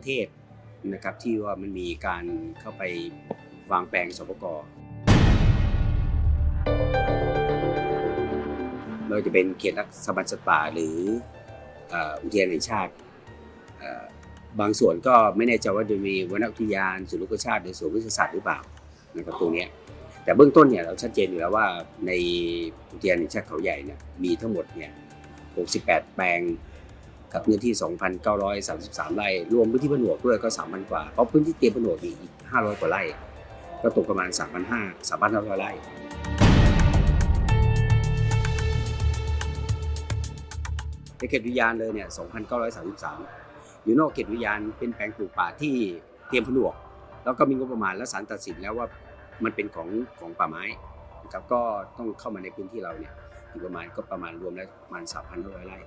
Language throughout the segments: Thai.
ประเทศนะครับที่ว่ามันมีการเข้าไปวางแปลงสปกไม่ว่าจะเป็นเขตรักษาพันธุ์สัตว์ป่าหรืออุทยานแห่งชาติ บางส่วนก็ไม่แน่ใจว่าจะมีวนอุทยานส่วนลูกชาติหรือสวนวิทยาศาสตร์หรือเปล่านะครับตรงนี้แต่เบื้องต้นเนี่ยเราชัดเจนอยู่แล้วว่าในอุทยานแห่งชาติเขาใหญ่เนี่ยมีทั้งหมดเนี่ย68 แปลง กับเนื้อที่ 2,933 ไร่รวมพื้นที่ผนวกด้วยก็ 3,000 กว่า เพราะพื้นที่เตรียมผนวกอีก 500 กว่าไร่ ก็ตกประมาณ 3,500 3,500 ไร่ในเขตอุทยานเลยเนี่ย 2,933 อยู่นอกเขตอุทยานเป็นแปลงปลูกป่าที่เตรียมผนวก แล้วก็มีงบประมาณและศาลตัดสินแล้วว่ามันเป็นของของป่าไม้นะครับก็ต้องเข้ามาในพื้นที่เราเนี่ยอีกประมาณก็ประมาณรวมแล้วประมาณ3,500 ไร่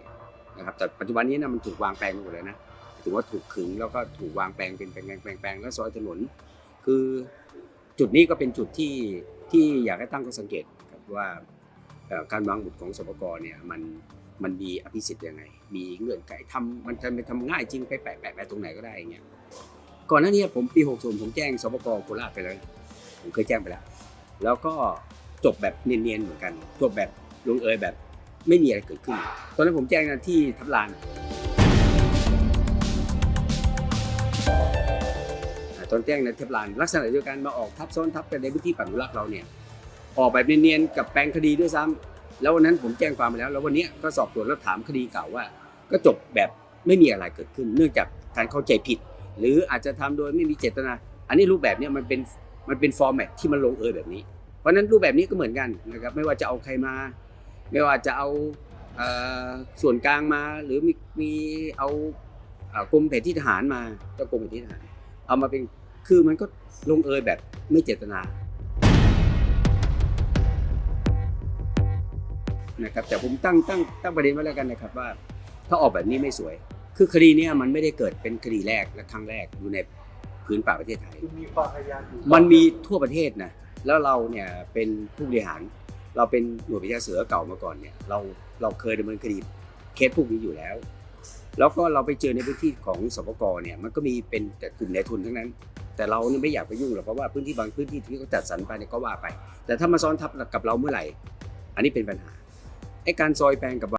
นะครับแต่ปัจจุบันนี้นะมันถูกวางแปลงหมดเลยนะถือว่าถูกขึงแล้วก็ถูกวางแปลงเป็นแปลงแปลงแปลงแปลงแล้วซอยถนน คือจุดนี้ก็เป็นจุดที่ที่อยากให้ตั้งข้อสังเกตครับว่าการวางหมุดของสปกเนี่ยมันมันมีอภิสิทธิ์ยังไง มีเงื่อนไขทำมันจะไปทำง่ายจริงไปแปะแปะแปะตรงไหนก็ได้อย่างเงี้ยก่อนหน้านี้ผมปี60ผมแจ้งสปกโคราชไปแล้วผมเคยแจ้งไปแล้ว แล้วก็จบแบบเนียนๆเหมือนกันจบแบบลงเอยแบบ ไม่มีอะไรเกิดขึ้น ตอนนั้นผมแจ้งนะที่ทับลานตอนแจ้งในเทปลาน ลักษณะเดียวกันมาออกทับซ้อนทับกันในพื้นที่ป่าอนุรักษ์เราเนี่ยออกแบบเนียนๆกับแปลงคดีด้วยซ้ำแล้ววันนั้นผมแจ้งความไปแล้ว แล้ววันนี้ก็สอบสวนแล้วถามคดีเก่าว่า ก็จบแบบไม่มีอะไรเกิดขึ้น เนื่องจากการเข้าใจผิด หรืออาจจะทำโดยไม่มีเจตนา อันนี้รูปแบบเนี้ยมันเป็นมันเป็นฟอร์แมตที่มันลงเอยแบบนี้ เพราะฉะนั้นรูปแบบนี้ก็เหมือนกันนะครับไม่ว่าจะเอาใครมา ไม่ว่าจะเอาส่วนกลางมาหรือมีมีเอากรมแผนที่ทหารมาก็กรมแผนที่ทหาร เอามาเป็นคือมันก็ลงเอยแบบไม่เจตนานะครับแต่ผมตั้งตั้งตั้งประเด็นไว้แล้วกันนะครับว่า ถ้าออกแบบนี้ไม่สวย คือคดีนี้มันไม่ได้เกิดเป็นคดีแรกและครั้งแรกอยู่ในพื้นป่าประเทศไทย มันมีทั่วประเทศนะแล้วเราเนี่ยเป็นผู้บริหาร เราเป็นหน่วยพิทักษ์เสือเก่ามาก่อนเนี่ยเราเราเคยดำเนินคดีเคสพวกนี้อยู่แล้ว แล้วก็เราไปเจอในพื้นที่ของสปกเนี่ยมันก็มีเป็นแต่กลุ่มนายทุนทั้งนั้น แต่เราไม่อยากไปยุ่งหรอกเพราะว่าพื้นที่บางพื้นที่ที่เขาจัดสรรไปเนี่ยก็ว่าไป แต่ถ้ามาซ้อนทับกับเราเมื่อไหร่ อันนี้เป็นปัญหาไอ้การซอยแปลงกับ